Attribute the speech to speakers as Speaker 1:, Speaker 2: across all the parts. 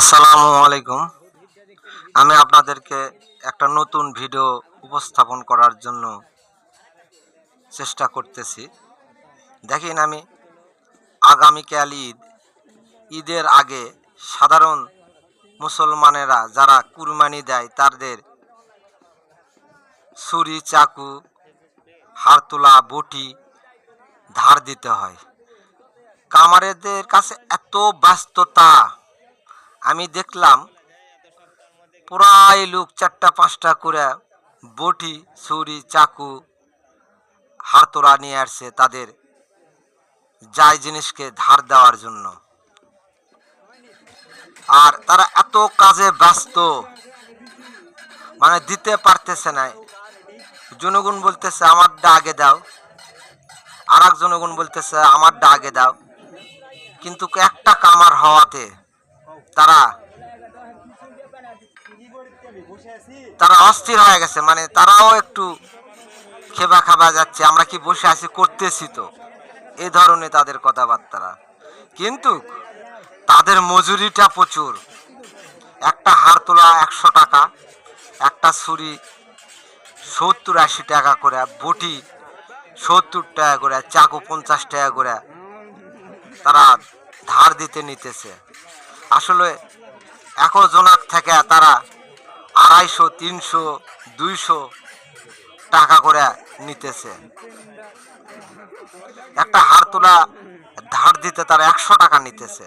Speaker 1: আসসালামু আলাইকুম। আমি আপনাদেরকে একটা নতুন ভিডিও উপস্থাপন করার জন্য চেষ্টা করতেছি। দেখেন আমি আগামীকাল ঈদ। ঈদের আগে সাধারণ মুসলমানেরা যারা কুরবানি দেয়, তাদের ছুরি, চাকু হাড়তোলা বটি, ধার দিতে হয়। কামারেদের কাছে এত ব্যস্ততা। আমি দেখলাম প্রায় লোক চারটা পাঁচটা করে বটি, ছুরি, চাকু হাড়তোড়া নিয়ে আসছে তাদের যাই জিনিসকে ধার দেওয়ার জন্য। আর তারা এত কাজে ব্যস্ত মানে দিতে পারতেছে না। জনগণ বলতেছে, আমারটা আগে দাও। আর এক জনগণ বলতেছে, আমারটা আগে দাও। কিন্তু একটা কামার হওয়াতে তারা তারা অস্থির হয়ে গেছে মানে তারাও একটু খেবা খাবা যাচ্ছে, আমরা কি বসে আছি করতেছি তো। এ ধরনের তাদের কথাবার্তারা। কিন্তু তাদের মজুরিটা প্রচুর। একটা হাড় তোলা একশো টাকা, একটা ছুরি সত্তর আশি টাকা করে, বটি সত্তর টাকা করে, চাকু পঞ্চাশ টাকা করে তারা ধার দিতে নিতেছে। আসলে একো জনাক থেকে তারা আড়াইশো, তিনশো, দুইশো টাকা করে নিতেছে। একটা হার তোলা ধার দিতে তারা একশো টাকা নিতেছে।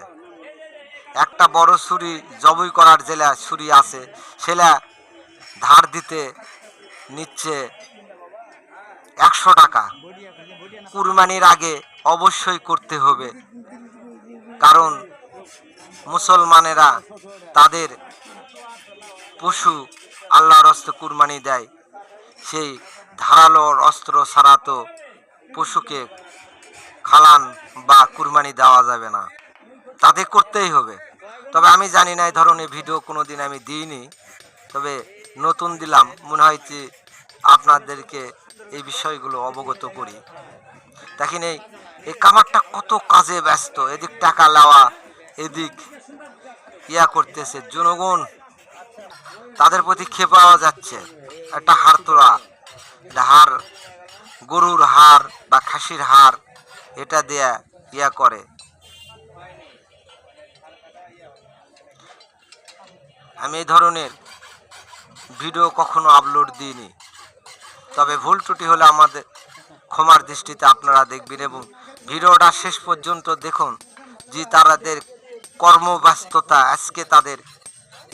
Speaker 1: একটা বড় ছুরি জবই করার জেলা ছুরি আছে সেটা ধার দিতে নিচ্ছে একশো টাকা। কুরবানির আগে অবশ্যই করতে হবে, কারণ মুসলমানেরা তাদের পশু আল্লাহর অস্ত্র কুরবানি দেয়। সেই ধারালো অস্ত্র ছাড়া তো পশুকে খালান বা কুরবানি দেওয়া যাবে না। তাদের করতেই হবে। তবে আমি জানি না এই ধরনের ভিডিও কোনো দিন আমি দিইনি। তবে নতুন দিলাম, মনে হয় যে আপনাদেরকে এই বিষয়গুলো অবগত করি। দেখেন এই কামারটা কত কাজে ব্যস্ত, এদিক টাকা নেওয়া এদিক ইয়া করতেছে, জনগণ তাদের প্রতি খেপাওয়া যাচ্ছে। একটা হাড় তোলা হার গরুর হার বা খাসির হার এটা দেয়া ইয়া করে। আমি এই ধরনের ভিডিও কখনো আপলোড দিইনি। তবে ভুল ত্রুটি হলে আমাদের ক্ষমার দৃষ্টিতে আপনারা দেখবেন এবং ভিডিওটা শেষ পর্যন্ত দেখুন, যে তাদের কর্মব্যস্ততা আজকে তাদের।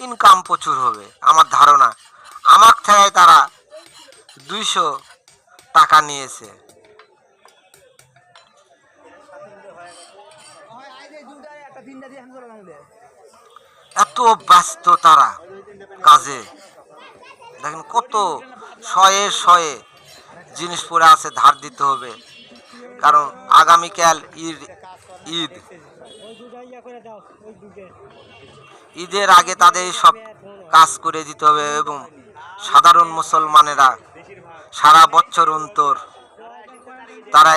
Speaker 1: ইনকাম প্রচুর হবে, আমার ধারণা। আমার থেকে তারা দুইশো টাকা নিয়েছে। এত ব্যস্ত তারা কাজে। দেখেন কত শয়ে শয়ে জিনিস পরে আছে, ধার দিতে হবে। কারণ আগামীকাল ঈদ ঈদ। ঈদের আগে তাদের সব কাজ করে দিতে হবে এবং সাধারণ মুসলমানেরা সারা বছর অন্তর তারা